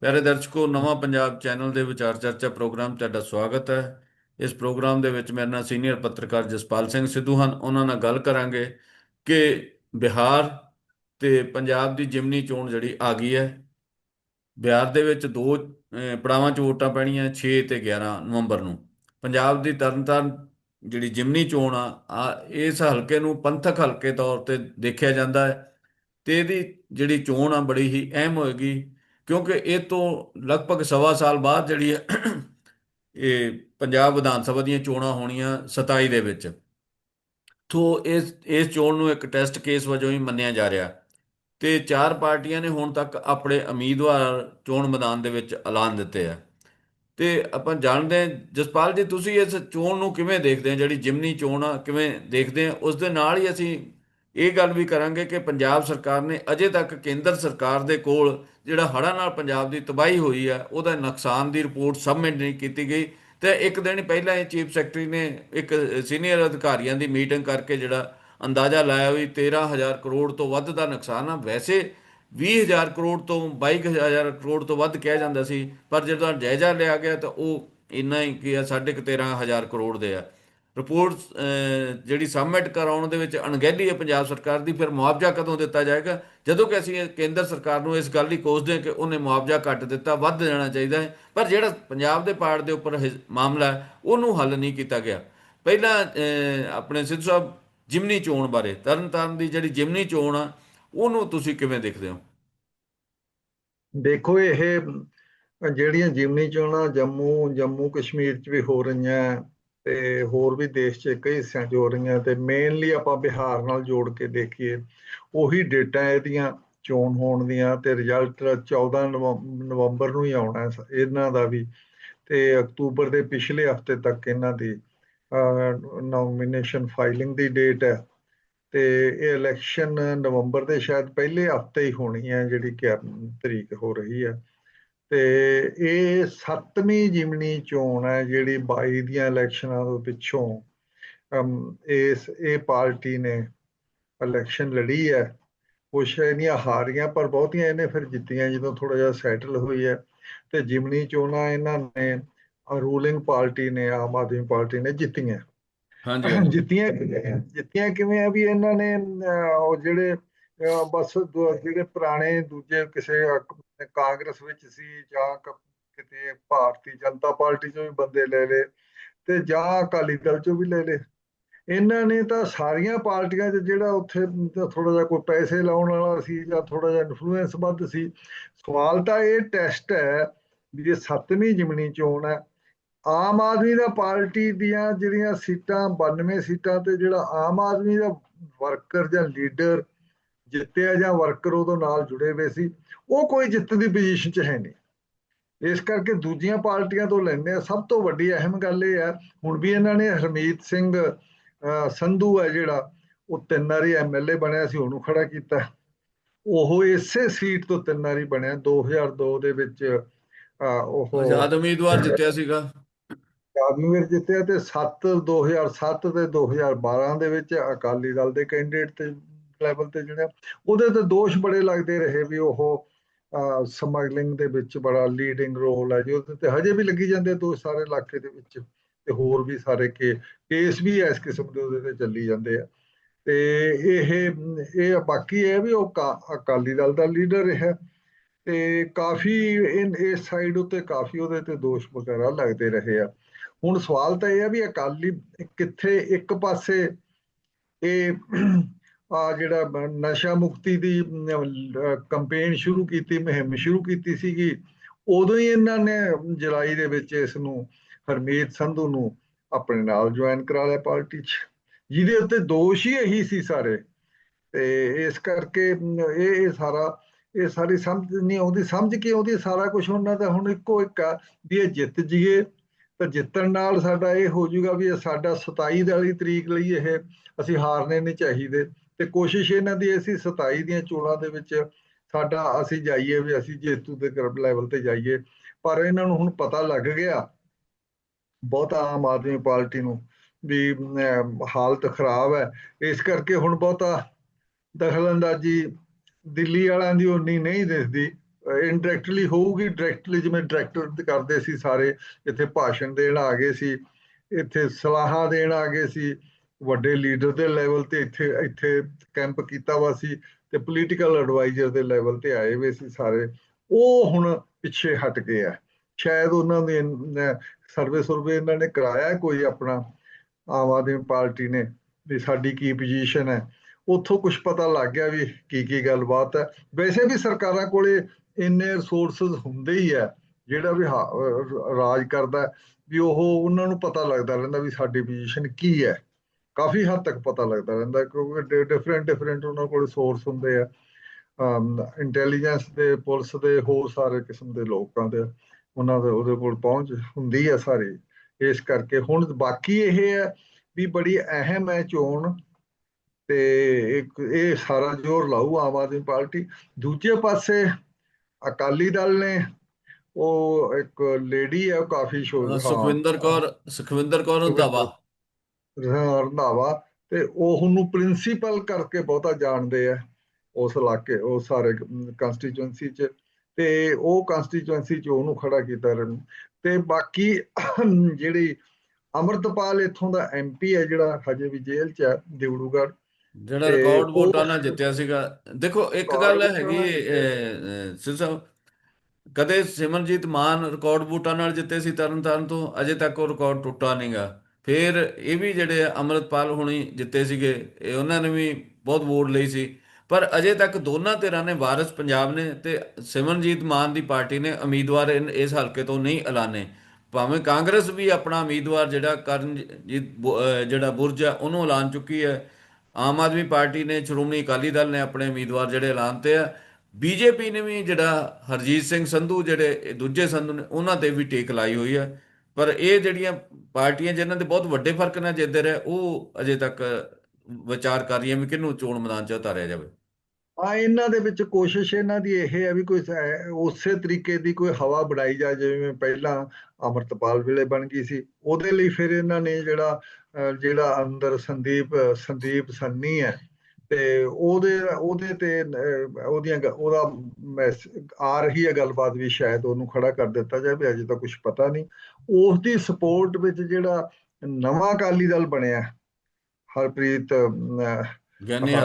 ਪਿਆਰੇ ਦਰਸ਼ਕੋ, ਨਵਾਂ ਪੰਜਾਬ ਚੈਨਲ ਦੇ ਵਿਚਾਰ ਚਰਚਾ ਪ੍ਰੋਗਰਾਮ ਤੁਹਾਡਾ ਸਵਾਗਤ ਹੈ। ਇਸ ਪ੍ਰੋਗਰਾਮ ਦੇ ਵਿੱਚ ਮੇਰੇ ਨਾਲ ਸੀਨੀਅਰ ਪੱਤਰਕਾਰ ਜਸਪਾਲ ਸਿੰਘ ਸਿੱਧੂ ਹਨ। ਉਹਨਾਂ ਨਾਲ ਗੱਲ ਕਰਾਂਗੇ ਕਿ ਬਿਹਾਰ ਤੇ ਪੰਜਾਬ ਦੀ ਜਿਮਨੀ ਚੋਣ ਜਿਹੜੀ ਆ ਗਈ ਹੈ, ਬਿਹਾਰ ਦੇ ਵਿੱਚ ਦੋ ਪੜਾਵਾਂ 'ਚ ਵੋਟਾਂ ਪੈਣੀਆਂ 6 ਤੇ 11 ਨਵੰਬਰ ਨੂੰ। ਪੰਜਾਬ ਦੀ ਤਰਨਤਾਰਨ ਜਿਹੜੀ ਜਿਮਨੀ ਚੋਣ ਆ, ਆ- ਇਸ ਹਲਕੇ ਨੂੰ ਪੰਥਕ ਹਲਕੇ ਤੌਰ ਤੇ ਦੇਖਿਆ ਜਾਂਦਾ ਹੈ ਤੇ ਇਹਦੀ ਜਿਹੜੀ ਚੋਣ ਆ ਬੜੀ ਹੀ ਅਹਿਮ ਹੋਏਗੀ। ਕਿਉਂਕਿ ਇਹ ਤੋਂ ਲਗਭਗ ਸਵਾ ਸਾਲ ਬਾਅਦ ਜਿਹੜੀ ਇਹ ਪੰਜਾਬ ਵਿਧਾਨ ਸਭਾ ਦੀਆਂ ਚੋਣਾਂ ਹੋਣੀਆਂ 27 ਦੇ ਵਿੱਚ। ਤੋਂ ਇਸ ਇਸ ਚੋਣ ਨੂੰ ਇੱਕ ਟੈਸਟ ਕੇਸ ਵਜੋਂ ਹੀ ਮੰਨਿਆ ਜਾ ਰਿਹਾ। ਤੇ ਚਾਰ ਪਾਰਟੀਆਂ ਨੇ ਹੁਣ ਤੱਕ ਆਪਣੇ ਉਮੀਦਵਾਰ ਚੋਣ ਮੈਦਾਨ ਦੇ ਵਿੱਚ ਐਲਾਨ ਦਿੱਤੇ ਆ। ਤੇ ਆਪਾਂ ਜਾਣਦੇ ਹਾਂ, ਜਸਪਾਲ ਜੀ, ਤੁਸੀਂ ਇਸ ਚੋਣ ਨੂੰ ਕਿਵੇਂ ਦੇਖਦੇ ਹੋ? ਜਿਹੜੀ ਜਿਮਨੀ ਚੋਣ ਆ, ਕਿਵੇਂ ਦੇਖਦੇ ਆ ਉਸ ਦੇ ਨਾਲ ਹੀ ਅਸੀਂ ਇਹ ਗੱਲ ਵੀ ਕਰਾਂਗੇ ਕਿ ਪੰਜਾਬ ਸਰਕਾਰ ਨੇ ਅਜੇ ਤੱਕ ਕੇਂਦਰ ਸਰਕਾਰ ਦੇ ਕੋਲ ਜਿਹੜਾ ਹੜ੍ਹਾਂ ਨਾਲ ਪੰਜਾਬ ਦੀ ਤਬਾਹੀ ਹੋਈ ਆ ਉਹਦਾ ਨੁਕਸਾਨ ਦੀ ਰਿਪੋਰਟ ਸਬਮਿਟ ਨਹੀਂ ਕੀਤੀ ਗਈ। ਤੇ ਇੱਕ ਦਿਨ ਪਹਿਲਾਂ ਹੀ ਚੀਫ ਸੈਕਟਰੀ ਨੇ ਇੱਕ ਸੀਨੀਅਰ ਅਧਿਕਾਰੀਆਂ ਦੀ ਮੀਟਿੰਗ ਕਰਕੇ ਜਿਹੜਾ ਅੰਦਾਜ਼ਾ ਲਾਇਆ ਵੀ 13000 ਕਰੋੜ ਤੋਂ ਵੱਧ ਦਾ ਨੁਕਸਾਨ ਆ। ਵੈਸੇ 20000 ਕਰੋੜ ਤੋਂ 22000 ਕਰੋੜ ਤੋਂ ਵੱਧ ਕਿਹਾ ਜਾਂਦਾ ਸੀ, ਪਰ ਜਦੋਂ ਜਾਇਜ਼ਾ ਲਿਆ ਗਿਆ ਤਾਂ ਉਹ ਇੰਨਾ ਹੀ ਕਿ ਸਾਢੇ ਕੁ 13000 ਕਰੋੜ ਦੇ ਆ। ਰਿਪੋਰਟ ਜਿਹੜੀ ਸਬਮਿਟ ਕਰਾਉਣ ਦੇ ਵਿੱਚ ਅਣਗਹਿਲੀ ਹੈ ਪੰਜਾਬ ਸਰਕਾਰ ਦੀ ਫਿਰ ਮੁਆਵਜ਼ਾ ਕਦੋਂ ਦਿੱਤਾ ਜਾਏਗਾ? ਜਦੋਂ ਕਿ ਅਸੀਂ ਕੇਂਦਰ ਸਰਕਾਰ ਨੂੰ ਇਸ ਗੱਲ ਲਈ ਕੋਸਦੇ ਹਾਂ ਕਿ ਉਹਨੇ ਮੁਆਵਜ਼ਾ ਘੱਟ ਦਿੱਤਾ ਵੱਧ ਦੇਣਾ ਚਾਹੀਦਾ ਹੈ। ਪਰ ਜਿਹੜਾ ਪੰਜਾਬ ਦੇ ਪਾੜ ਦੇ ਉੱਪਰ ਮਾਮਲਾ ਉਹਨੂੰ ਹੱਲ ਨਹੀਂ ਕੀਤਾ ਗਿਆ। ਪਹਿਲਾਂ ਅਹ, ਆਪਣੇ ਸਿੱਧੂ ਸਾਹਿਬ ਜਿਮਨੀ ਚੋਣ ਬਾਰੇ ਤਰਨਤਾਰਨ ਦੀ ਜਿਹੜੀ ਜਿਮਨੀ ਚੋਣ ਆ ਉਹਨੂੰ ਤੁਸੀਂ ਕਿਵੇਂ ਦੇਖਦੇ ਹੋ? ਦੇਖੋ ਇਹ ਜਿਹੜੀਆਂ ਜਿਮਨੀ ਚੋਣਾਂ ਜੰਮੂ ਜੰਮੂ ਕਸ਼ਮੀਰ 'ਚ ਵੀ ਹੋ ਰਹੀਆਂ ਤੇ ਹੋਰ ਵੀ ਦੇਸ਼ 'ਚ ਕਈ ਹਿੱਸਿਆਂ 'ਚ ਹੋ ਰਹੀਆਂ ਤੇ ਮੇਨਲੀ ਆਪਾਂ ਬਿਹਾਰ ਨਾਲ ਜੋੜ ਕੇ ਦੇਖੀਏ, ਉਹੀ ਡੇਟਾ ਇਹਦੀਆਂ ਚੋਣ ਹੋਣ ਦੀਆਂ ਤੇ ਰਿਜ਼ਲਟ 14 ਨਵੰ- ਨਵੰਬਰ ਨੂੰ ਹੀ ਆਉਣਾ ਹੈ ਇਹਨਾਂ ਦਾ ਵੀ ਤੇ ਅਕਤੂਬਰ ਦੇ ਪਿਛਲੇ ਹਫ਼ਤੇ ਤੱਕ ਇਹਨਾਂ ਦੀ ਨੋਮੀਨੇਸ਼ਨ ਫਾਈਲਿੰਗ ਦੀ ਡੇਟ ਹੈ ਤੇ ਇਹ ਇਲੈਕਸ਼ਨ ਨਵੰਬਰ ਦੇ ਸ਼ਾਇਦ ਪਹਿਲੇ ਹਫ਼ਤੇ ਹੀ ਹੋਣੀ ਹੈ ਜਿਹੜੀ 11 ਤਰੀਕ ਹੋ ਰਹੀ ਹੈ। ਤੇ ਇਹ ਸੱਤਵੀਂ ਜਿਮਨੀ ਚੋਣ ਹੈ ਜਿਹੜੀ 22 ਦੀਆਂ ਇਲੈਕਸ਼ਨਾਂ ਤੋਂ ਪਿੱਛੋਂ ਇਸ ਇਹ ਪਾਰਟੀ ਨੇ ਇਲੈਕਸ਼ਨ ਲੜੀ ਹੈ। ਕੁਛ ਇਹਨੀਆਂ ਹਾਰੀਆਂ ਪਰ ਬਹੁਤੀਆਂ ਇਹਨੇ ਫਿਰ ਜਿੱਤੀਆਂ ਜਦੋਂ ਥੋੜਾ ਜਿਹਾ ਸੈਟਲ ਹੋਈ ਹੈ। ਤੇ ਜਿਮਨੀ ਚੋਣਾਂ ਇਹਨਾਂ ਨੇ ਰੂਲਿੰਗ ਪਾਰਟੀ ਨੇ ਆਮ ਆਦਮੀ ਪਾਰਟੀ ਨੇ ਜਿੱਤੀਆਂ। ਹਾਂਜੀ ਜਿੱਤੀਆਂ? ਜਿੱਤੀਆਂ ਕਿਵੇਂ ਆ ਵੀ ਇਹਨਾਂ ਨੇ ਉਹ ਜਿਹੜੇ ਬਸ ਜਿਹੜੇ ਪੁਰਾਣੇ ਦੂਜੇ ਕਿਸੇ ਕਾਂਗਰਸ ਵਿੱਚ ਸੀ ਜਾਂ ਕ- ਕਿਤੇ ਭਾਰਤੀ ਜਨਤਾ ਪਾਰਟੀ ਚੋਂ ਵੀ ਬੰਦੇ ਲੈ ਲਏ ਤੇ ਜਾਂ ਅਕਾਲੀ ਦਲ ਚੋਂ ਵੀ ਲੈ ਲਏ। ਇਹਨਾਂ ਨੇ ਤਾਂ ਸਾਰੀਆਂ ਪਾਰਟੀਆਂ 'ਚ ਜਿਹੜਾ ਉੱਥੇ ਥੋੜਾ ਜਿਹਾ ਕੋਈ ਪੈਸੇ ਲਾਉਣ ਵਾਲਾ ਸੀ ਜਾਂ ਥੋੜਾ ਜਿਹਾ ਇਨਫਲੂਐਂਸ ਵੱਧ ਸੀ, ਸਵਾਲ ਤਾਂ ਇਹ ਟੈਸਟ ਹੈ ਵੀ ਇਹ ਸੱਤਵੀਂ ਜਿਮਣੀ ਚੋਣ ਹੈ। ਆਮ ਆਦਮੀ ਦਾ ਪਾਰਟੀ ਦੀਆਂ ਜਿਹੜੀਆਂ ਸੀਟਾਂ 92 ਸੀਟਾਂ ਤੇ ਜਿਹੜਾ ਆਮ ਆਦਮੀ ਦਾ ਵਰਕਰ ਜਾਂ ਲੀਡਰ ਜਿੱਤਿਆ ਜਾਂ ਵਰਕਰ ਉਹਦੇ ਨਾਲ ਜੁੜੇ ਹੋਏ ਸੀ ਉਹ ਕੋਈ ਜਿੱਤ ਦੀ ਪੋਜੀਸ਼ਨ 'ਚ ਹੈ ਨਹੀਂ। ਇਸ ਕਰਕੇ ਦੂਜੀਆਂ ਪਾਰਟੀਆਂ ਤੋਂ ਲੈਂਦੇ ਆ। ਸਭ ਤੋਂ ਵੱਡੀ ਅਹਿਮ ਗੱਲ ਇਹ ਹੈ ਹੁਣ ਵੀ ਇਹਨਾਂ ਨੇ ਹਰਮੀਤ ਸਿੰਘ ਸੰਧੂ ਹੈ ਜਿਹੜਾ ਉਹ ਤਿੰਨ ਵਾਰੀ ਐਮਐਲਏ ਬਣਿਆ ਸੀ ਉਹਨੂੰ ਖੜਾ ਕੀਤਾ। ਉਹ ਇਸੇ ਸੀਟ ਤੋਂ ਤਿੰਨ ਵਾਰੀ ਬਣਿਆ 2002 ਦੇ ਵਿੱਚ ਉਹ ਆਜ਼ਾਦ ਉਮੀਦਵਾਰ ਜਿੱਤਿਆ ਸੀਗਾ। ਆਦਮੀ ਜਿੱਤਿਆ ਤੇ 7 2007 ਤੇ 2012 ਦੇ ਵਿੱਚ ਅਕਾਲੀ ਦਲ ਦੇ ਕੈਂਡੀਡੇਟ ਤੇ ਲੈਵਲ ਤੇ ਜਿਹੜਾ ਉਹਦੇ ਤੇ ਦੋਸ਼ ਬੜੇ ਲੱਗਦੇ ਰਹੇ ਵੀ ਉਹ ਸਮਗਲਿੰਗ ਦੇ ਵਿੱਚ ਬੜਾ ਲੀਡਿੰਗ ਰੋਲ ਹੈ ਜੀ। ਉਹਦੇ ਤੇ ਹਜੇ ਵੀ ਲੱਗੀ ਜਾਂਦੇ ਦੋਸ਼ ਸਾਰੇ ਇਲਾਕੇ ਦੇ ਵਿੱਚ ਤੇ ਹੋਰ ਵੀ ਸਾਰੇ ਕੇ ਕੇਸ ਵੀ ਇਸ ਕਿਸਮ ਦੇ ਉਹਦੇ ਤੇ ਚੱਲੀ ਜਾਂਦੇ ਆ। ਤੇ ਇਹ ਇਹ ਬਾਕੀ ਹੈ ਵੀ ਉਹ ਕਾ- ਅਕਾਲੀ ਦਲ ਦਾ ਲੀਡਰ ਰਿਹਾ। ਤੇ ਕਾਫੀ ਇਸ ਸਾਈਡ ਉੱਤੇ ਕਾਫੀ ਉਹਦੇ ਤੇ ਦੋਸ਼ ਵਗੈਰਾ ਲੱਗਦੇ ਰਹੇ ਆ। ਹੁਣ ਸਵਾਲ ਤਾਂ ਇਹ ਆ ਵੀ ਅਕਾਲੀ ਕਿੱਥੇ ਇੱਕ ਪਾਸੇ ਇਹ ਜਿਹੜਾ ਨਸ਼ਾ ਮੁਕਤੀ ਦੀ ਕੰਪੇਨ ਸ਼ੁਰੂ ਕੀਤੀ, ਮੁਹਿੰਮ ਸ਼ੁਰੂ ਕੀਤੀ ਸੀਗੀ, ਉਦੋਂ ਹੀ ਇਹਨਾਂ ਨੇ ਜੁਲਾਈ ਦੇ ਵਿੱਚ ਇਸ ਨੂੰ ਹਰਮੀਤ ਸੰਧੂ ਨੂੰ ਆਪਣੇ ਨਾਲ ਜੁਆਇਨ ਕਰਾ ਲਿਆ ਪਾਰਟੀ 'ਚ। ਜਿਹਦੇ ਉੱਤੇ ਦੋਸ਼ ਹੀ ਇਹੀ ਸੀ ਸਾਰੇ। ਤੇ ਇਸ ਕਰਕੇ ਇਹ ਇਹ ਸਾਰਾ, ਇਹ ਸਾਰੀ ਸਮਝ ਨਹੀਂ ਆਉਂਦੀ, ਸਮਝ ਕੇ ਆਉਂਦੀ, ਸਾਰਾ ਕੁਝ ਉਹਨਾਂ ਦਾ ਹੁਣ ਇੱਕੋ ਇੱਕ ਆ ਵੀ ਇਹ ਜਿੱਤ ਜੀਏ ਤਾਂ ਜਿੱਤਣ ਨਾਲ ਸਾਡਾ ਇਹ ਹੋ ਜਾਊਗਾ ਵੀ ਇਹ ਸਾਡਾ 27 ਵਾਲੀ ਤਰੀਕ ਲਈ ਇਹ ਅਸੀਂ ਹਾਰਨੇ ਨਹੀਂ ਚਾਹੀਦੇ। ਤੇ ਕੋਸ਼ਿਸ਼ ਇਹਨਾਂ ਦੀ ਐਸੀ 27 ਦੀਆਂ ਚੋਣਾਂ ਦੇ ਵਿੱਚ ਸਾਡਾ ਅਸੀਂ ਜਾਈਏ ਵੀ ਅਸੀਂ ਜੇਤੂ ਦੇ ਲੈਵਲ ਤੇ ਜਾਈਏ, ਪਰ ਇਹਨਾਂ ਨੂੰ ਹੁਣ ਪਤਾ ਲੱਗ ਗਿਆ ਬਹੁਤ ਆਮ ਆਦਮੀ ਪਾਰਟੀ ਨੂੰ ਵੀ ਹਾਲਤ ਖਰਾਬ ਹੈ। ਇਸ ਕਰਕੇ ਹੁਣ ਬਹੁਤਾ ਦਖਲਅੰਦਾਜ਼ੀ ਦਿੱਲੀ ਵਾਲਿਆਂ ਦੀ ਉਨੀ ਨਹੀਂ ਦਿਸਦੀ। ਇਨਡਾਇਰੈਕਟਲੀ ਹੋਊਗੀ ਡਾਇਰੈਕਟਲੀ ਜਿਵੇਂ ਡਾਇਰੈਕਟਰ ਕਰਦੇ ਸੀ ਸਾਰੇ, ਇੱਥੇ ਭਾਸ਼ਣ ਦੇਣ ਆ ਗਏ ਸੀ, ਇੱਥੇ ਸਲਾਹਾਂ ਦੇਣ ਆ ਗਏ ਸੀ। ਵੱਡੇ ਲੀਡਰ ਦੇ ਲੈਵਲ ਤੇ ਇੱਥੇ ਇੱਥੇ ਕੈਂਪ ਕੀਤਾ ਵਾ ਸੀ ਤੇ ਪੋਲੀਟੀਕਲ ਐਡਵਾਈਜ਼ਰ ਦੇ ਲੈਵਲ ਤੇ ਆਏ ਹੋਏ ਸੀ ਸਾਰੇ। ਉਹ ਹੁਣ ਪਿੱਛੇ ਹਟ ਗਏ ਆ। ਸ਼ਾਇਦ ਉਹਨਾਂ ਦੇ ਸਰਵੇ ਸੁਰਵੇ ਇਹਨਾਂ ਨੇ ਕਰਾਇਆ ਕੋਈ ਆਪਣਾ ਆਮ ਆਦਮੀ ਪਾਰਟੀ ਨੇ ਵੀ ਸਾਡੀ ਕੀ ਪੋਜੀਸ਼ਨ ਹੈ। ਉੱਥੋਂ ਕੁਝ ਪਤਾ ਲੱਗ ਗਿਆ ਵੀ ਕੀ ਕੀ ਗੱਲਬਾਤ ਹੈ। ਵੈਸੇ ਵੀ ਸਰਕਾਰਾਂ ਕੋਲੇ ਇੰਨੇ ਰਿਸੋਰਸਸ ਹੁੰਦੇ ਹੀ ਹੈ ਜਿਹੜਾ ਵੀ ਹਾ- ਰਾਜ ਕਰਦਾ, ਵੀ ਉਹ ਉਹਨਾਂ ਨੂੰ ਪਤਾ ਲੱਗਦਾ ਰਹਿੰਦਾ ਵੀ ਸਾਡੀ ਪੋਜੀਸ਼ਨ ਕੀ ਹੈ। ਕਾਫੀ ਹੱਦ ਤੱਕ ਪਤਾ ਲੱਗਦਾ ਰਹਿੰਦਾ ਕਿਉਂਕਿ ਡਿਫਰੈਂਟ ਡਿਫਰੈਂਟ ਉਹਨਾਂ ਕੋਲ ਸੋਰਸ ਹੁੰਦੇ ਆ। ਇੰਟੈਲੀਜੈਂਸ ਦੇ ਪੁਲਿਸ ਦੇ ਹੋਰ ਸਾਰੇ ਕਿਸਮ ਦੇ ਲੋਕਾਂ ਦੇ ਉਹਨਾਂ ਦੇ ਉਹਦੇ ਕੋਲ ਪਹੁੰਚ ਹੁੰਦੀ ਹੈ ਸਾਰੀ। ਇਸ ਕਰਕੇ ਹੁਣ ਬਾਕੀ ਇਹ ਹੈ ਵੀ ਬੜੀ ਅਹਿਮ ਹੈ ਚੋਣ ਤੇ ਇੱਕ ਇਹ ਸਾਰਾ ਜ਼ੋਰ ਲਾਊ ਆਮ ਆਦਮੀ ਪਾਰਟੀ। ਦੂਜੇ ਪਾਸੇ ਅਕਾਲੀ ਦਲ ਨੇ ਉਹ ਇੱਕ ਲੇਡੀ ਹੈ ਉਹ ਕਾਫੀ ਸ਼ੋਰ ਸੁਖਵਿੰਦਰ ਕੌਰ ਸੁਖਵਿੰਦਰ ਕੌਰ ਰੰਧਾਵਾ ਰੰਧਾਵਾ ਤੇ ਉਹ ਉਹਨੂੰ ਪ੍ਰਿੰਸੀਪਲ ਕਰਕੇ ਬਹੁਤਾ ਜਾਣਦੇ ਆ ਉਸ ਇਲਾਕੇ ਉਹ ਸਾਰੇ ਕੰਸਟੀਚੁਐਂਸੀ ਚ ਤੇ ਉਹ ਕੰਸਟੀਚੁਐਂਸੀ ਚ ਉਹਨੂੰ ਖੜਾ ਕੀਤਾ ਰਹਿਣ ਤੇ ਬਾਕੀ ਜਿਹੜੀ ਅਮਰਤਪਾਲ ਇੱਥੋਂ ਦਾ ਐਮਪੀ ਹੈ ਜਿਹੜਾ ਹਜੇ ਵੀ ਜੇਲ੍ਹ ਚ ਹੈ ਦਿਵੜੂਗੜ੍ਹ ਜਿਹੜਾ ਰਿਕਾਰਡ ਵੋਟਾਂ ਨਾਲ ਜਿੱਤਿਆ ਸੀਗਾ। ਦੇਖੋ ਇੱਕ ਗੱਲ ਹੈਗੀ ਨਾਲ ਅਹ, ਅਹ, ਸਿਰ ਸਾਹਿਬ ਕਦੇ ਸਿਮਰਜੀਤ ਮਾਨ ਰਿਕਾਰਡ ਵੋਟਾਂ ਨਾਲ ਜਿੱਤੇ ਸੀ ਤਰਨਤਾਰਨ ਤੋਂ ਅਜੇ ਤੱਕ ਉਹ ਰਿਕਾਰਡ ਟੁੱਟਾ ਨਹੀਂਗਾ ਫਿਰ ਇਹ ਵੀ ਜਿਹੜੇ ਆ, ਅੰਮ੍ਰਿਤਪਾਲ ਹੁਣੀ ਜਿੱਤੇ ਸੀਗੇ ਇਹ ਉਹਨਾਂ ਨੇ ਵੀ ਬਹੁਤ ਵੋਟ ਲਈ ਸੀ। ਪਰ ਅਜੇ ਤੱਕ ਦੋਨਾਂ ਧਿਰਾਂ ਨੇ ਵਾਰਿਸ ਪੰਜਾਬ ਨੇ ਤੇ ਸਿਮਰਨਜੀਤ ਮਾਨ ਦੀ ਪਾਰਟੀ ਨੇ ਉਮੀਦਵਾਰ ਇਨ- ਇਸ ਹਲਕੇ ਤੋਂ ਨਹੀਂ ਐਲਾਨੇ। ਭਾਵੇਂ ਕਾਂਗਰਸ ਵੀ ਆਪਣਾ ਉਮੀਦਵਾਰ ਜਿਹੜਾ ਕਰਨਜੀਤ ਬੁ- ਜਿਹੜਾ ਬੁਰਜ ਆ ਉਹਨੂੰ ਐਲਾਨ ਚੁੱਕੀ ਹੈ। ਆਮ ਆਦਮੀ ਪਾਰਟੀ ਨੇ ਸ਼੍ਰੋਮਣੀ ਅਕਾਲੀ ਦਲ ਨੇ ਆਪਣੇ ਉਮੀਦਵਾਰ ਜਿਹੜੇ ਐਲਾਨਤੇ ਆ। ਬੀਜੇਪੀ ਨੇ ਵੀ ਜਿਹੜਾ ਹਰਜੀਤ ਸਿੰਘ ਸੰਧੂ ਜਿਹੜੇ ਇਹ ਦੂਜੇ ਸੰਧੂ ਨੇ ਉਹਨਾਂ ਤੇ ਵੀ ਟੇਕ ਲਾਈ ਹੋਈ ਹੈ ਪਰ ਇਹ ਜਿਹੜੀਆਂ ਪਾਰਟੀਆਂ ਜਿਨ੍ਹਾਂ ਦੇ ਬਹੁਤ ਵੱਡੇ ਫ਼ਰਕ ਨਾਲ ਜਿੱਤਦੇ ਰਹੇ, ਉਹ ਅਜੇ ਤੱਕ ਵਿਚਾਰ ਕਰ ਰਹੀਆਂ ਵੀ ਕਿਹਨੂੰ ਚੋਣ ਮੈਦਾਨ 'ਚ ਉਤਾਰਿਆ ਜਾਵੇ। ਆ, ਇਹਨਾਂ ਦੇ ਵਿੱਚ ਕੋਸ਼ਿਸ਼ ਇਹਨਾਂ ਦੀ ਇਹ ਹੈ ਵੀ ਕੋਈ ਉਸੇ ਤਰੀਕੇ ਦੀ ਕੋਈ ਹਵਾ ਬਣਾਈ ਜਾ ਜਿਵੇਂ ਪਹਿਲਾਂ ਅਮਰਤਪਾਲ ਵੇਲੇ ਬਣ ਗਈ ਸੀ। ਉਹਦੇ ਲਈ ਫਿਰ ਇਹਨਾਂ ਨੇ ਜਿਹੜਾ ਜਿਹੜਾ ਅੰਦਰ ਸੰਦੀਪ ਸੰਦੀਪ ਸੰਨੀ ਹੈ ਤੇ ਉਹਦੇ ਉਹਦੇ ਤੇ ਉਹਦੀਆਂ ਉਹਦਾ ਆ ਰਹੀ ਹੈ ਗੱਲਬਾਤ ਵੀ ਸ਼ਾਇਦ ਉਹਨੂੰ ਖੜਾ ਕਰ ਦਿੱਤਾ ਜਾਵੇ ਅਜੇ ਤਾਂ ਕੁਝ ਪਤਾ ਨਹੀਂ। ਉਸ ਦੀ ਸਪੋਰਟ ਵਿੱਚ ਜਿਹੜਾ ਨਵਾਂ ਅਕਾਲੀ ਦਲ ਬਣਿਆ ਹਰਪ੍ਰੀਤ ਗਿਆਨੀ ਹਾਂ,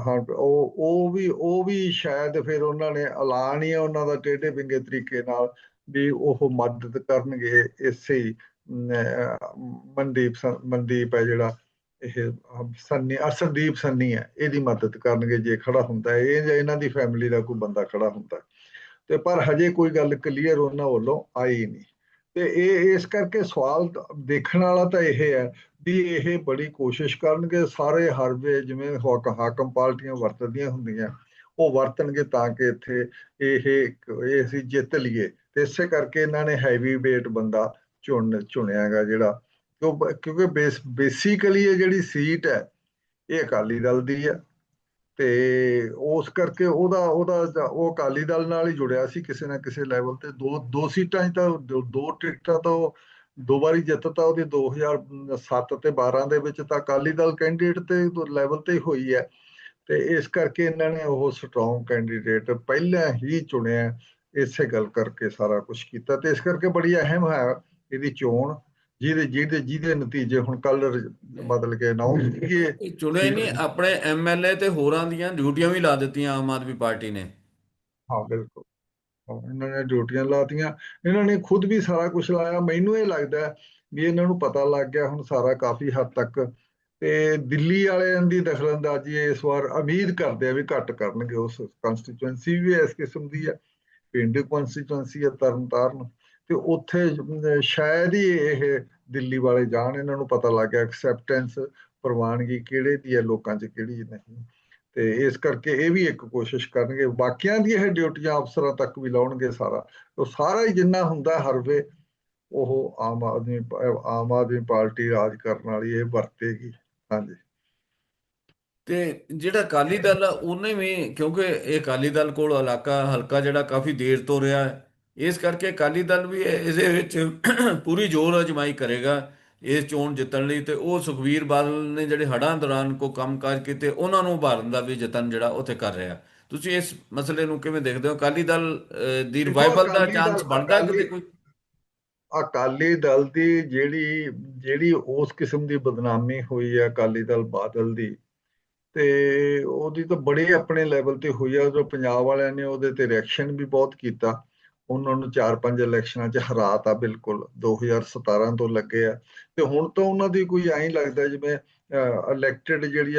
ਹਰਪ੍ਰੀਤ ਉਹ ਉਹ ਵੀ ਉਹ ਵੀ ਸ਼ਾਇਦ ਫਿਰ ਉਹਨਾਂ ਨੇ ਐਲਾਨ ਹੀ ਉਹਨਾਂ ਦਾ ਟੇਢੇ ਬਿੰਗੇ ਤਰੀਕੇ ਨਾਲ ਵੀ ਉਹ ਮਦਦ ਕਰਨਗੇ ਇਸੇ ਮਨਦੀਪ ਮਨਦੀਪ ਹੈ ਜਿਹੜਾ ਇਹ ਸੰਨੀ ਅਹ, ਸੰਨੀ ਹੈ ਇਹਦੀ ਮਦਦ ਕਰਨਗੇ ਜੇ ਖੜਾ ਹੁੰਦਾ ਹੈ। ਇਹ ਜਾਂ ਇਹਨਾਂ ਦੀ ਫੈਮਿਲੀ ਦਾ ਕੋਈ ਬੰਦਾ ਖੜਾ ਹੁੰਦਾ ਹੈ। ਤੇ ਪਰ ਹਜੇ ਕੋਈ ਗੱਲ ਕਲੀਅਰ ਉਹਨਾਂ ਵੱਲੋਂ ਆਈ ਨਹੀਂ। ਤੇ ਇਹ ਇਸ ਕਰਕੇ ਸਵਾਲ ਦੇਖਣ ਵਾਲਾ ਤਾਂ ਇਹ ਹੈ ਵੀ ਇਹ ਬੜੀ ਕੋਸ਼ਿਸ਼ ਕਰਨਗੇ। ਸਾਰੇ ਹਰਵੇ ਜਿਵੇਂ ਹਾਕ- ਹਾਕਮ ਪਾਰਟੀਆਂ ਵਰਤਦੀਆਂ ਹੁੰਦੀਆਂ ਉਹ ਵਰਤਣਗੇ ਤਾਂ ਕਿ ਇੱਥੇ ਇਹ ਇਹ ਅਸੀਂ ਜਿੱਤ ਲਈਏ। ਤੇ ਇਸੇ ਕਰਕੇ ਇਹਨਾਂ ਨੇ ਹੈਵੀ ਵੇਟ ਬੰਦਾ ਚੁਣ ਚੁਣਿਆਗਾ ਜਿਹੜਾ ਕਿਉਂਕਿ ਬੇਸ ਬੇਸਿਕਲੀ ਇਹ ਜਿਹੜੀ ਸੀਟ ਹੈ, ਇਹ ਅਕਾਲੀ ਦਲ ਦੀ ਹੈ। ਤੇ ਉਸ ਕਰਕੇ ਉਹਦਾ ਉਹਦਾ ਉਹ ਅਕਾਲੀ ਦਲ ਨਾਲ ਹੀ ਜੁੜਿਆ ਸੀ ਕਿਸੇ ਨਾ ਕਿਸੇ ਲੈਵਲ ਤੇ। ਦੋ ਦੋ ਸੀਟਾਂ 'ਚ ਤਾਂ, ਦੋ ਦੋ ਟਿਕਟਾਂ ਤਾਂ ਉਹ ਦੋ ਵਾਰੀ ਜਿੱਤ ਤਾਂ ਉਹਦੀ 2007 ਤੇ 12 ਦੇ ਵਿੱਚ ਤਾਂ ਅਕਾਲੀ ਦਲ ਕੈਂਡੀਡੇਟ ਤੇ ਲੈਵਲ ਤੇ ਹੀ ਹੋਈ ਹੈ। ਤੇ ਇਸ ਕਰਕੇ ਇਹਨਾਂ ਨੇ ਉਹ ਸਟਰੋਂਗ ਕੈਂਡੀਡੇਟ ਪਹਿਲਾਂ ਹੀ ਚੁਣਿਆ, ਇਸੇ ਗੱਲ ਕਰਕੇ ਸਾਰਾ ਕੁਝ ਕੀਤਾ। ਤੇ ਇਸ ਕਰਕੇ ਬੜੀ ਅਹਿਮ ਹੈ ਇਹਦੀ ਚੋਣ। ਜਿਹਦੇ ਜਿਹਦੇ ਜਿਹਦੇ ਨਤੀਜੇ ਹੁਣ ਕੱਲ ਬਦਲ ਕੇ ਅਨਾਉਂਸ ਕੀਏ। ਹੀ ਨਹੀਂ ਆਪਣੇ ਐਮਐਲਏ ਤੇ ਹੋਰਾਂ ਦੀਆਂ ਡਿਊਟੀਆਂ ਵੀ ਲਾ ਦਿੱਤੀਆਂ ਆਮ ਆਦਮੀ ਪਾਰਟੀ ਨੇ। ਹਾਂ ਬਿਲਕੁਲ। ਇਹਨਾਂ ਨੇ ਡਿਊਟੀਆਂ ਲਾਤੀਆਂ। ਇਹਨਾਂ ਨੇ ਖੁਦ ਵੀ ਸਾਰਾ ਕੁਝ ਲਾਇਆ। ਮੈਨੂੰ ਇਹ ਲੱਗਦਾ ਵੀ ਇਹਨਾਂ ਨੂੰ ਪਤਾ ਲੱਗ ਗਿਆ ਹੁਣ ਸਾਰਾ ਕਾਫੀ ਹੱਦ ਤੱਕ। ਤੇ ਦਿੱਲੀ ਵਾਲਿਆਂ ਦੀ ਦਖਲਅੰਦਾਜ਼ੀ ਇਸ ਵਾਰ ਉਮੀਦ ਕਰਦੇ ਆ ਵੀ ਘੱਟ ਕਰਨਗੇ। ਉਸ ਕੰਸਟੀਚੁਐਂਸੀ ਵੀ ਇਸ ਕਿਸਮ ਦੀ ਹੈ ਪਿੰਡ ਕੰਸਟੀਚੁਐਂਸੀ ਹੈ ਤਰਨਤਾਰਨ। ਤੇ ਉੱਥੇ ਸ਼ਾਇਦ ਹੀ ਇਹ ਦਿੱਲੀ ਵਾਲੇ ਜਾਣ, ਇਹਨਾਂ ਨੂੰ ਪਤਾ ਲੱਗ ਗਿਆ ਐਕਸੈਪਟੈਂਸ ਪ੍ਰਵਾਨਗੀ ਕਿਹੜੇ ਦੀ ਹੈ, ਲੋਕਾਂ 'ਚ ਕਿਹੜੀ ਨਹੀਂ। ਤੇ ਇਸ ਕਰਕੇ ਇਹ ਵੀ ਇੱਕ ਕੋਸ਼ਿਸ਼ ਕਰਨਗੇ, ਬਾਕੀਆਂ ਦੀ ਇਹ ਡਿਊਟੀਆਂ ਅਫਸਰਾਂ ਤੱਕ ਵੀ ਲਾਉਣਗੇ ਸਾਰਾ। ਉਹ ਸਾਰਾ ਹੀ ਜਿੰਨਾ ਹੁੰਦਾ ਹਰਵੇ ਉਹ ਆਮ ਆਦਮੀ ਆਮ ਆਦਮੀ ਪਾਰਟੀ ਰਾਜ ਕਰਨ ਵਾਲੀ ਇਹ ਵਰਤੇਗੀ। ਹਾਂਜੀ। ਤੇ ਜਿਹੜਾ ਅਕਾਲੀ ਦਲ ਆ, ਉਹਨੇ ਵੀ, ਕਿਉਂਕਿ ਇਹ ਅਕਾਲੀ ਦਲ ਕੋਲ ਇਲਾਕਾ ਹਲਕਾ ਜਿਹੜਾ ਕਾਫੀ ਦੇਰ ਤੋਂ ਰਿਹਾ ਹੈ ਇਸ ਕਰਕੇ ਅਕਾਲੀ ਦਲ ਵੀ ਇਹਦੇ ਵਿੱਚ ਪੂਰੀ ਜ਼ੋਰ ਅਜਮਾਈ ਕਰੇਗਾ ਇਸ ਚੋਣ ਜਿੱਤਣ ਲਈ ਤੇ ਉਹ ਸੁਖਵੀਰ ਬਾਦਲ ਨੇ ਜਿਹੜੇ ਹੜ੍ਹਾਂ ਦੌਰਾਨ ਕੋ ਕੰਮਕਾਜ ਕੀਤੇ ਉਹਨਾਂ ਨੂੰ ਉਭਾਰਨ ਦਾ ਵੀ ਯਤਨ ਜਿਹੜਾ ਉੱਥੇ ਕਰ ਰਿਹਾ। ਤੁਸੀਂ ਇਸ ਮਸਲੇ ਨੂੰ ਕਿਵੇਂ ਦੇਖਦੇ ਹੋ? ਅਕਾਲੀ ਦਲ ਦੀ ਰਿਵਾਈਵਲ ਦਾ ਚਾਂਸ ਬਣਦਾ ਕਿਤੇ ਕੋਈ? ਅਕਾਲੀ ਦਲ ਦੀ ਜਿਹੜੀ ਜਿਹੜੀ ਉਸ ਕਿਸਮ ਦੀ ਬਦਨਾਮੀ ਹੋਈ ਹੈ ਅਕਾਲੀ ਦਲ ਬਾਦਲ ਦੀ ਤੇ ਉਹਦੀ ਤਾਂ ਬੜੇ ਆਪਣੇ ਲੈਵਲ ਤੇ ਹੋਈ ਆ ਜੋ ਪੰਜਾਬ ਵਾਲਿਆਂ ਨੇ ਉਹਦੇ ਤੇ ਰਿਐਕਸ਼ਨ ਵੀ ਬਹੁਤ ਕੀਤਾ। ਉਹਨਾਂ ਨੂੰ ਚਾਰ ਪੰਜ ਇਲੈਕਸ਼ਨਾਂ 'ਚ ਹਰਾਤਾ ਬਿਲਕੁਲ 2017 ਤੋਂ ਲੱਗੇ ਆ। ਤੇ ਹੁਣ ਤਾਂ ਉਹਨਾਂ ਦੀ ਕੋਈ ਐਂ ਲੱਗਦਾ ਜਿਵੇਂ ਇਲੈਕਟਿਡ ਜਿਹੜੀ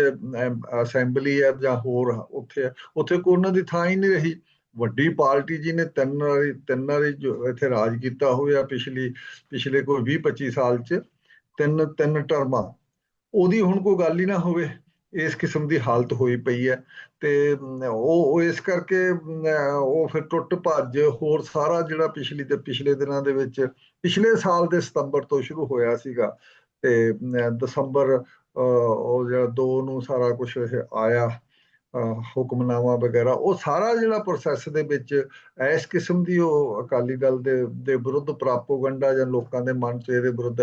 ਅਸੈਂਬਲੀ ਹੈ ਜਾਂ ਹੋਰ ਉੱਥੇ ਆ, ਉੱਥੇ ਕੋਈ ਉਹਨਾਂ ਦੀ ਥਾਂ ਹੀ ਨਹੀਂ ਰਹੀ। ਵੱਡੀ ਪਾਰਟੀ ਜੀ ਨੇ ਤਿੰਨ ਵਾਰੀ ਤਿੰਨ ਵਾਰੀ ਜੋ ਇੱਥੇ ਰਾਜ ਕੀਤਾ ਹੋਇਆ ਪਿਛਲੀ ਪਿਛਲੇ ਕੋਈ 20 25 ਸਾਲ 'ਚ ਤਿੰਨ ਤਿੰਨ ਟਰਮਾਂ। ਉਹਦੀ ਹੁਣ ਕੋਈ ਗੱਲ ਹੀ ਨਾ ਹੋਵੇ। ਇਸ ਕਿਸਮ ਦੀ ਹਾਲਤ ਹੋਈ ਪਈ ਹੈ ਤੇ ਉਹ ਇਸ ਕਰਕੇ ਉਹ ਫਿਰ ਟੁੱਟ ਭੱਜ ਹੋਰ ਸਾਰਾ ਜਿਹੜਾ ਪਿਛਲੀ ਤੇ ਪਿਛਲੇ ਦਿਨਾਂ ਦੇ ਵਿੱਚ ਪਿਛਲੇ ਸਾਲ ਦੇ ਸਤੰਬਰ ਤੋਂ ਸ਼ੁਰੂ ਹੋਇਆ ਸੀਗਾ ਤੇ ਦਸੰਬਰ ਅਹ, ਉਹ ਜਿਹੜਾ 2 ਨੂੰ ਸਾਰਾ ਕੁਝ ਆਇਆ ਅਹ, ਹੁਕਮਨਾਮਾ ਵਗੈਰਾ ਉਹ ਸਾਰਾ ਜਿਹੜਾ ਪ੍ਰੋਸੈਸ ਦੇ ਵਿੱਚ ਇਸ ਕਿਸਮ ਦੀ ਉਹ ਅਕਾਲੀ ਦਲ ਦੇ ਦੇ ਵਿਰੁੱਧ ਪ੍ਰਾਪੋਗੰਡਾ ਜਾਂ ਲੋਕਾਂ ਦੇ ਮਨ 'ਚ ਇਹਦੇ ਵਿਰੁੱਧ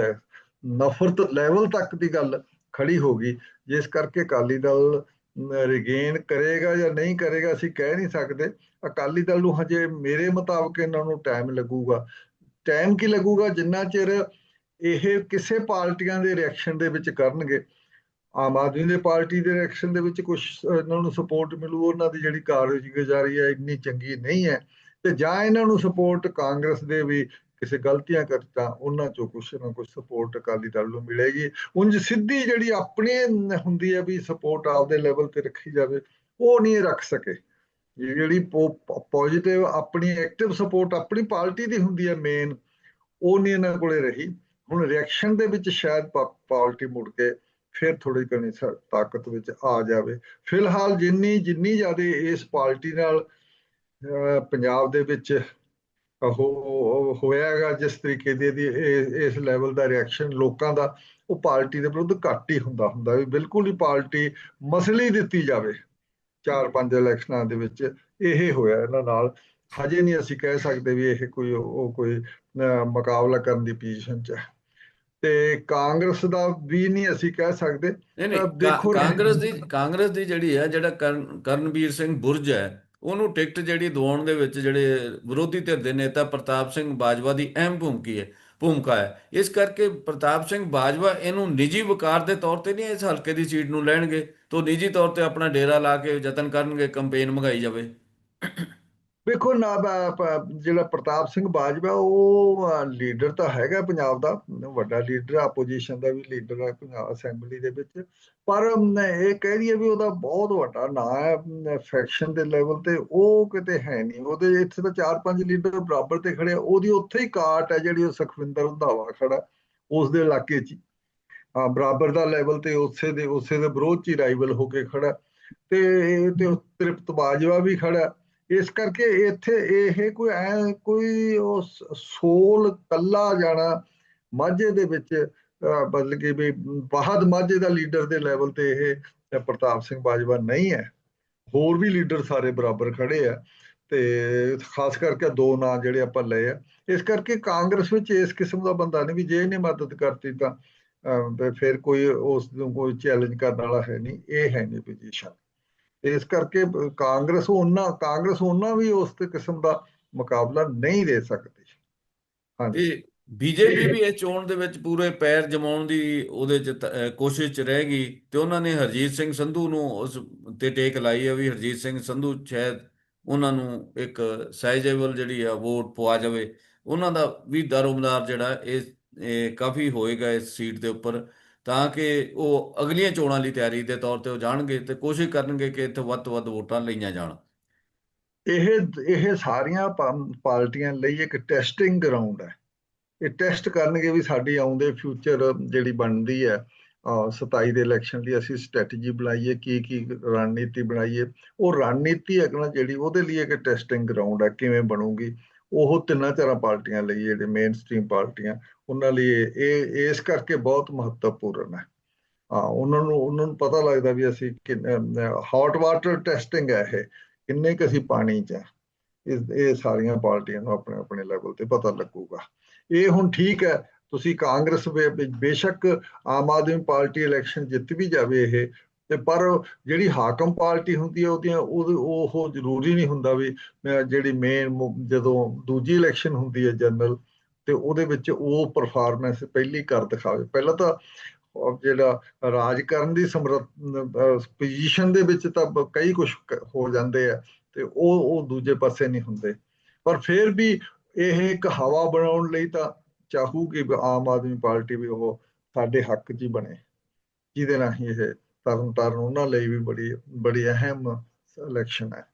ਨਫ਼ਰਤ ਲੈਵਲ ਤੱਕ ਦੀ ਗੱਲ ਖੜੀ ਹੋ ਗਈ। ਜਿਸ ਕਰਕੇ ਅਕਾਲੀ ਦਲ ਰਿਗੇਨ ਕਰੇਗਾ ਜਾਂ ਨਹੀਂ ਕਰੇਗਾ ਅਸੀਂ ਕਹਿ ਨਹੀਂ ਸਕਦੇ। ਅਕਾਲੀ ਦਲ ਨੂੰ ਹਜੇ ਮੇਰੇ ਮੁਤਾਬਕ ਇਹਨਾਂ ਨੂੰ ਟਾਈਮ ਲੱਗੂਗਾ। ਟਾਈਮ ਕੀ ਲੱਗੂਗਾ? ਜਿੰਨਾ ਚਿਰ ਇਹ ਕਿਸੇ ਪਾਰਟੀਆਂ ਦੇ ਰਿਐਕਸ਼ਨ ਦੇ ਵਿੱਚ ਕਰਨਗੇ। ਆਮ ਆਦਮੀ ਦੇ ਪਾਰਟੀ ਦੇ ਰਿਐਕਸ਼ਨ ਦੇ ਵਿੱਚ ਕੁਝ ਇਹਨਾਂ ਨੂੰ ਸਪੋਰਟ ਮਿਲੂ, ਉਹਨਾਂ ਦੀ ਜਿਹੜੀ ਕਾਰਗੁਜ਼ਾਰੀ ਹੈ ਇੰਨੀ ਚੰਗੀ ਨਹੀਂ ਹੈ। ਤੇ ਜਾਂ ਇਹਨਾਂ ਨੂੰ ਸਪੋਰਟ ਕਾਂਗਰਸ ਦੇ ਵੀ ਕਿਸੇ ਗਲਤੀਆਂ ਕਰਤਾ, ਉਹਨਾਂ ਚੋਂ ਕੁਛ ਨਾ ਕੁਛ ਸਪੋਰਟ ਅਕਾਲੀ ਦਲ ਨੂੰ ਮਿਲੇਗੀ। ਉਂਝ ਸਿੱਧੀ ਜਿਹੜੀ ਆਪਣੇ ਹੁੰਦੀ ਹੈ ਵੀ ਸਪੋਰਟ ਆਪਦੇ ਲੈਵਲ ਤੇ ਰੱਖੀ ਜਾਵੇ, ਉਹ ਨਹੀਂ ਰੱਖ ਸਕੇ। ਇਹ ਜਿਹੜੀ ਪੋਜੀਟਿਵ ਆਪਣੀ ਐਕਟਿਵ ਸਪੋਰਟ ਆਪਣੀ ਪਾਰਟੀ ਦੀ ਹੁੰਦੀ ਹੈ ਮੇਨ ਉਹ ਨਹੀਂ ਇਹਨਾਂ ਕੋਲੇ ਰਹੀ। ਹੁਣ ਰਿਐਕਸ਼ਨ ਦੇ ਵਿੱਚ ਸ਼ਾਇਦ ਪਾ- ਪਾਰਟੀ ਮੁੜ ਕੇ ਫਿਰ ਥੋੜੀ ਕਣੀ ਤਾਕਤ ਵਿੱਚ ਆ ਜਾਵੇ। ਫਿਲਹਾਲ ਜਿੰਨੀ ਜਿੰਨੀ ਜ਼ਿਆਦਾ ਇਸ ਪਾਰਟੀ ਨਾਲ ਪੰਜਾਬ ਦੇ ਵਿੱਚ ਹੋਇਆ ਹੈਗਾ ਜਿਸ ਤਰੀਕੇ ਦੀ ਇਹਦੀ ਇਸ ਲੈਵਲ ਦਾ ਰਿਐਕਸ਼ਨ ਲੋਕਾਂ ਦਾ ਉਹ ਪਾਰਟੀ ਦੇ ਵਿਰੁੱਧ ਘੱਟ ਹੀ ਹੁੰਦਾ ਹੁੰਦਾ ਵੀ ਬਿਲਕੁਲ ਹੀ ਪਾਰਟੀ ਮਸਲੀ ਦਿੱਤੀ ਜਾਵੇ ਚਾਰ ਪੰਜ ਇਲੈਕਸ਼ਨਾਂ ਦੇ ਵਿੱਚ ਇਹ ਹੋਇਆ ਇਹਨਾਂ ਨਾਲ। ਹਜੇ ਨਹੀਂ ਅਸੀਂ ਕਹਿ ਸਕਦੇ ਵੀ ਇਹ ਕੋਈ ਉਹ ਕੋਈ ਮੁਕਾਬਲਾ ਕਰਨ ਦੀ ਪੋਜੀਸ਼ਨ 'ਚ ਹੈ। ਤੇ ਕਾਂਗਰਸ ਦਾ ਵੀ ਨਹੀਂ ਅਸੀਂ ਕਹਿ ਸਕਦੇ। ਦੇਖੋ ਕਾਂਗਰਸ ਦੀ ਕਾਂਗਰਸ ਦੀ ਜਿਹੜੀ ਹੈ ਜਿਹੜਾ ਕਰਨ- ਕਰਨਵੀਰ ਸਿੰਘ ਬੁਰਜ ਹੈ ਉਹਨੂੰ ਟਿਕਟ ਜਿਹੜੀ ਦਿਵਾਉਣ ਦੇ ਵਿੱਚ ਜਿਹੜੇ ਵਿਰੋਧੀ ਧਿਰ ਦੇ ਨੇਤਾ ਪ੍ਰਤਾਪ ਸਿੰਘ ਬਾਜਵਾ ਦੀ ਅਹਿਮ ਭੂਮਿਕਾ ਹੈ ਭੂਮਿਕਾ ਹੈ। ਇਸ ਕਰਕੇ ਪ੍ਰਤਾਪ ਸਿੰਘ ਬਾਜਵਾ ਇਹਨੂੰ ਨਿੱਜੀ ਵਕਾਰ ਦੇ ਤੌਰ ਤੇ ਨਹੀਂ ਇਸ ਹਲਕੇ ਦੀ ਸੀਟ ਨੂੰ ਲੈਣਗੇ, ਤੋਂ ਨਿੱਜੀ ਤੌਰ ਤੇ ਆਪਣਾ ਡੇਰਾ ਲਾ ਕੇ ਯਤਨ ਕਰਨਗੇ ਕੈਂਪੇਨ ਮਗਾਈ ਜਾਵੇ। ਵੇਖੋ ਨਾ ਜਿਹੜਾ ਪ੍ਰਤਾਪ ਸਿੰਘ ਬਾਜਵਾ, ਉਹ ਲੀਡਰ ਤਾਂ ਹੈਗਾ ਪੰਜਾਬ ਦਾ, ਵੱਡਾ ਲੀਡਰ ਆਪੋਜੀਸ਼ਨ ਦਾ ਵੀ ਲੀਡਰ ਹੈ ਪੰਜਾਬ ਅਸੈਂਬਲੀ ਦੇ ਵਿੱਚ, ਪਰ ਇਹ ਕਹਿ ਦਈਏ ਵੀ ਉਹਦਾ ਬਹੁਤ ਵੱਡਾ ਨਾਂ ਹੈ ਫੈਕਸ਼ਨ ਦੇ ਲੈਵਲ ਤੇ ਉਹ ਕਿਤੇ ਹੈ ਨਹੀਂ। ਉਹਦੇ ਇੱਥੇ ਤਾਂ ਚਾਰ ਪੰਜ ਲੀਡਰ ਬਰਾਬਰ ਤੇ ਖੜੇ ਉਹਦੀ ਉੱਥੇ ਹੀ ਕਾਟ ਹੈ ਜਿਹੜੀ ਉਹ ਸੁਖਵਿੰਦਰ ਰੰਧਾਵਾ ਖੜਾ, ਉਸ ਦੇ ਇਲਾਕੇ 'ਚ ਹੀ। ਬਰਾਬਰ ਦਾ ਲੈਵਲ ਤੇ ਉਸੇ ਦੇ ਉਸੇ ਦੇ ਵਿਰੋਧ 'ਚ ਹੀ ਰਾਈਵਲ ਹੋ ਕੇ ਖੜਾ। ਤੇ ਤੇ ਤ੍ਰਿਪਤ ਬਾਜਵਾ ਵੀ ਖੜਾ। ਇਸ ਕਰਕੇ ਇੱਥੇ ਇਹ ਕੋਈ ਐ ਕੋਈ ਉਹ ਸੋਲ ਕੱਲਾ ਜਾਣਾ ਮਾਝੇ ਦੇ ਵਿੱਚ ਅਹ, ਬਦਲ ਕੇ ਵੀ ਬਾਹਦ ਮਾਝੇ ਦਾ ਲੀਡਰ ਦੇ ਲੈਵਲ ਤੇ ਇਹ ਪ੍ਰਤਾਪ ਸਿੰਘ ਬਾਜਵਾ ਨਹੀਂ ਹੈ। ਹੋਰ ਵੀ ਲੀਡਰ ਸਾਰੇ ਬਰਾਬਰ ਖੜੇ ਆ ਤੇ ਖਾਸ ਕਰਕੇ ਦੋ ਨਾਂ ਜਿਹੜੇ ਆਪਾਂ ਲਏ ਆ। ਇਸ ਕਰਕੇ ਕਾਂਗਰਸ ਵਿੱਚ ਇਸ ਕਿਸਮ ਦਾ ਬੰਦਾ ਨਹੀਂ ਵੀ ਜੇ ਇਹਨੇ ਮਦਦ ਕਰਤੀ ਤਾਂ ਫਿਰ ਕੋਈ ਉਸ ਨੂੰ ਕੋਈ ਚੈਲੰਜ ਕਰਨ ਵਾਲਾ ਹੈ ਨਹੀਂ ਇਹ ਹੈ ਨਹੀਂ ਪੋਜੀਸ਼ਨ ਇਸ ਕਰਕੇ ਕਾਂਗਰਸ ਉਹਨਾਂ ਕਾਂਗਰਸ ਉਹਨਾਂ ਵੀ ਉਸ ਤੇ ਕਿਸਮ ਦਾ ਮੁਕਾਬਲਾ ਨਹੀਂ ਦੇ ਸਕਦੀ। ਹਾਂਜੀ। ਬੀਜੇਪੀ ਵੀ ਇਸ ਚੋਣ ਦੇ ਵਿੱਚ ਪੂਰੇ ਪੈਰ ਜਮਾਉਣ ਦੀ ਉਹਦੇ ਚ ਕੋਸ਼ਿਸ਼ ਚ ਰਹੇਗੀ ਤੇ ਉਹਨਾਂ ਨੇ ਹਰਜੀਤ ਸਿੰਘ ਸੰਧੂ ਨੂੰ ਉਸ ਤੇ ਟੇਕ ਲਾਈ ਹੈ ਵੀ ਹਰਜੀਤ ਸਿੰਘ ਸੰਧੂ ਸ਼ਾਇਦ ਉਹਨਾਂ ਨੂੰ ਇੱਕ ਸਾਈਜ਼ੇਬਲ ਜਿਹੜੀ ਆ ਵੋਟ ਪਵਾ ਜਾਵੇ। ਉਹਨਾਂ ਦਾ ਵੀ ਦਰੋਮਦਾਰ ਜਿਹੜਾ ਇਹ ਕਾਫੀ ਹੋਏਗਾ ਇਸ ਸੀਟ ਦੇ ਉੱਪਰ। ਤਾਂ ਕਿ ਉਹ ਅਗਲੀਆਂ ਚੋਣਾਂ ਲਈ ਤਿਆਰੀ ਦੇ ਤੌਰ ਤੇ ਉਹ ਜਾਣਗੇ ਤੇ ਕੋਸ਼ਿਸ਼ ਕਰਨਗੇ ਕਿ ਇੱਥੇ ਵੱਧ ਤੋਂ ਵੱਧ ਵੋਟਾਂ ਲਈਆਂ ਜਾਣ। ਇਹ ਇਹ ਸਾਰੀਆਂ ਪਾ- ਪਾਰਟੀਆਂ ਲਈ ਇੱਕ ਟੈਸਟਿੰਗ ਗਰਾਊਂਡ ਹੈ। ਇਹ ਟੈਸਟ ਕਰਨਗੇ ਵੀ ਸਾਡੀ ਆਉਂਦੇ ਫਿਊਚਰ ਜਿਹੜੀ ਬਣਦੀ ਹੈ ਅਹ 27 ਦੇ ਇਲੈਕਸ਼ਨ ਲਈ ਅਸੀਂ ਸਟ੍ਰੈਟਜੀ ਬਣਾਈਏ, ਕੀ ਕੀ ਰਣਨੀਤੀ ਬਣਾਈਏ। ਉਹ ਰਣਨੀਤੀ ਹੈ ਜਿਹੜੀ, ਉਹਦੇ ਲਈ ਇੱਕ ਟੈਸਟਿੰਗ ਗਰਾਊਂਡ ਹੈ, ਕਿਵੇਂ ਬਣੂਗੀ। ਉਹ ਤਿੰਨਾਂ ਚਾਰਾਂ ਪਾਰਟੀਆਂ ਲਈ ਜਿਹੜੇ ਮੇਨ ਸਟ੍ਰੀਮ ਪਾਰਟੀਆਂ, ਉਹਨਾਂ ਲਈ ਇਹ ਇਸ ਕਰਕੇ ਬਹੁਤ ਮਹੱਤਵਪੂਰਨ ਹੈ। ਹਾਂ, ਉਹਨਾਂ ਨੂੰ ਉਹਨਾਂ ਨੂੰ ਪਤਾ ਲੱਗਦਾ ਵੀ ਅਸੀਂ ਹੌਟ ਵਾਟਰ ਟੈਸਟਿੰਗ ਹੈ ਇਹ, ਕਿੰਨੇ ਕੁ ਅਸੀਂ ਪਾਣੀ 'ਚ ਹੈ। ਇਹ ਇਹ ਸਾਰੀਆਂ ਪਾਰਟੀਆਂ ਨੂੰ ਆਪਣੇ ਆਪਣੇ ਲੈਵਲ ਤੇ ਪਤਾ ਲੱਗੂਗਾ। ਇਹ ਹੁਣ ਠੀਕ ਹੈ, ਤੁਸੀਂ ਕਾਂਗਰਸ ਬੇਸ਼ੱਕ ਆਮ ਆਦਮੀ ਪਾਰਟੀ ਇਲੈਕਸ਼ਨ ਜਿੱਤ ਵੀ ਜਾਵੇ ਇਹ ਤੇ ਪਰ ਜਿਹੜੀ ਹਾਕਮ ਪਾਰਟੀ ਹੁੰਦੀ ਹੈ, ਉਹਦੀਆਂ ਉਹ ਜ਼ਰੂਰੀ ਨਹੀਂ ਹੁੰਦਾ ਵੀ ਜਿਹੜੀ ਮੇਨ ਜਦੋਂ ਦੂਜੀ ਇਲੈਕਸ਼ਨ ਹੁੰਦੀ ਹੈ ਜਨਰਲ ਤੇ ਉਹਦੇ ਵਿੱਚ ਉਹ ਪਰਫਾਰਮੈਂਸ ਪਹਿਲੀ ਕਰ ਦਿਖਾਵੇ। ਪਹਿਲਾਂ ਤਾਂ ਜਿਹੜਾ ਰਾਜ ਕਰਨ ਦੀ ਸਮਰੱਥ ਪੋਜੀਸ਼ਨ ਦੇ ਵਿੱਚ ਤਾਂ ਕਈ ਕੁਝ ਹੋ ਜਾਂਦੇ ਆ, ਤੇ ਉਹ ਉਹ ਦੂਜੇ ਪਾਸੇ ਨਹੀਂ ਹੁੰਦੇ। ਪਰ ਫਿਰ ਵੀ ਇਹ ਇੱਕ ਹਵਾ ਬਣਾਉਣ ਲਈ ਤਾਂ ਚਾਹੂਗੀ ਵੀ ਆਮ ਆਦਮੀ ਪਾਰਟੀ ਵੀ ਉਹ ਸਾਡੇ ਹੱਕ 'ਚ ਹੀ ਬਣੇ। ਜਿਹਦੇ ਨਾਲ ਇਹ ਤਰਨ ਤਾਰਨ ਉਹਨਾਂ ਲਈ ਵੀ ਬੜੀ ਬੜੀ ਅਹਿਮ ਇਲੈਕਸ਼ਨ ਹੈ।